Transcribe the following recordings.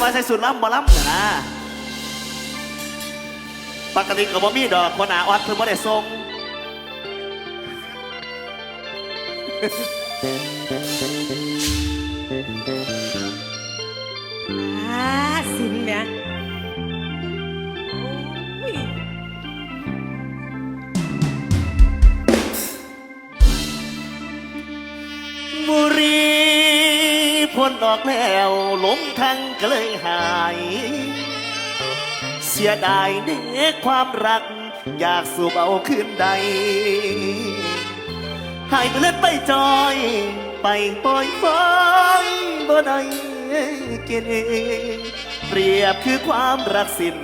มาใส่สุดล้ำบ่ล้ำน่ะนะปกติก็บ่มีดอกคนหนาออดเพิ่นบ่ได้ทรง พ้นออกแล้วลงทางก็เลยหาย เสียดายเด็กความรัก อยากสูบเอาคืนใด หายไปเล่นไปจอย ไปปล่อยฟังบ่ได้เกณฑ์เองเปรียบคือความรักสิ้น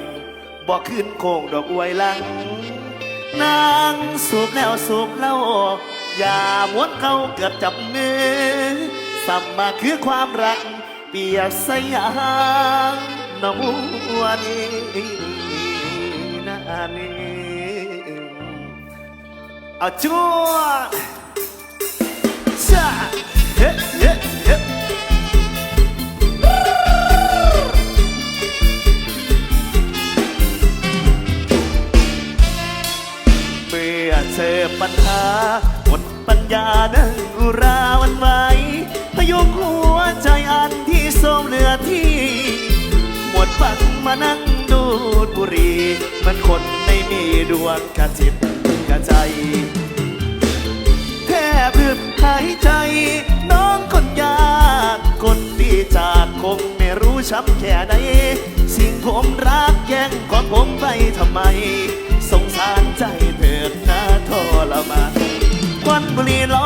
บอกขึ้นโคงดอกอวยหลัง นางสูบแล้วสูบเล่าอย่าม้วนเข้าเกือบจับมือ สัมมาคือความรัก เปียกสยามน้ำวันนานีเอาจ้วชาเฮ้เฮ้เฮ้เมื่อเจอปัญหาหมดปัญญานั่ง มานั่งดูดบุรีมันคนไม่มีดวงกระจิตกระใจ แทบหยุดหายใจ น้องคนยากคนดีจากคงไม่รู้ช้ำแค่ไหนสิ่งผมรักแย่งของผมไปทำไม สงสารใจเถิดนะทรมานควันบุรี่ลอย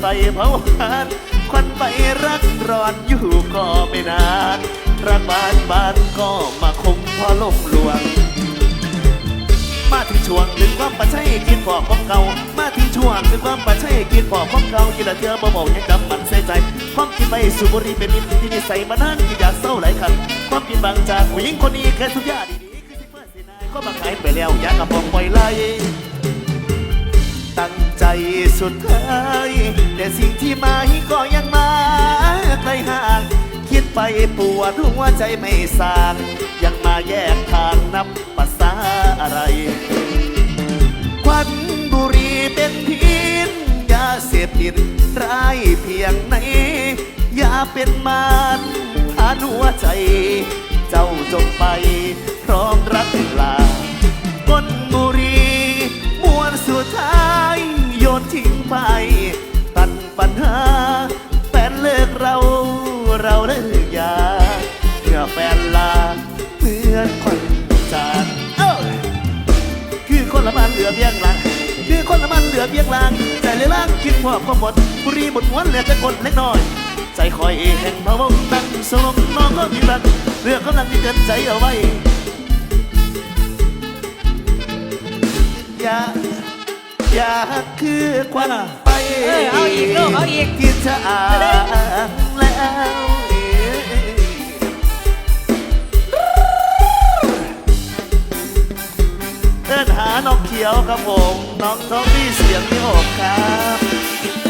เราจุดไฟเผาหานควันไปรักร้อนอยู่ก็ไม่นาน รักบ้านบ้านก็มาคงพอลมลวง มาถึงช่วงหนึ่งความปัจจัยกินพอของเก่า มาถึงช่วงหนึ่งความปัจจัยกินพอของเก่ากินละเทือบ่บอกให้กำมันใส่ใจความกินไปสูบบุหรี่เป็นมิตรที่นิสัยมานานกินยาเศร้าหลายคัน ความกินบางจากผู้หญิงคนนี้แค่สุดยอดดีๆคือสิเพื่อนสินายก็มาขายไปแล้วยากระบอกปล่อยไหล ตั้งใจสุดท้ายแต่สิ่งที่มาก็ยังมาไกลห่างคิดไปปวดหัวใจไม่สางยังมาแยกทางนับภาษาอะไรควันบุหรีเป็นพิษยาเสพติดร้ายเพียงไหนอย่าเป็นมารหาหัวใจ เจ้าจงไป พร้อมรัก เราเลิกยาเมื่อแฟนลาเพื่อนคนจากเอ้าคือคนละมันเหลือเพียงหลัง คือคนละมันเหลือเพียงหลังใจเลยล่างคิดพอความหมด บุรีหมดม้วนเหลือแต่กดเล็กน้อย ใจคอยแห่งพะวงตั้งสมน้องก็มีรักเรื่องกำลังที่เกินใจเอาไว้อย่าอย่าคือควันไปเออเอาอีกลูกเอาอีกคิดจะอ่า เดินหาน้องเขียวครับผม น้องท้องที่เสียงที่หกครับ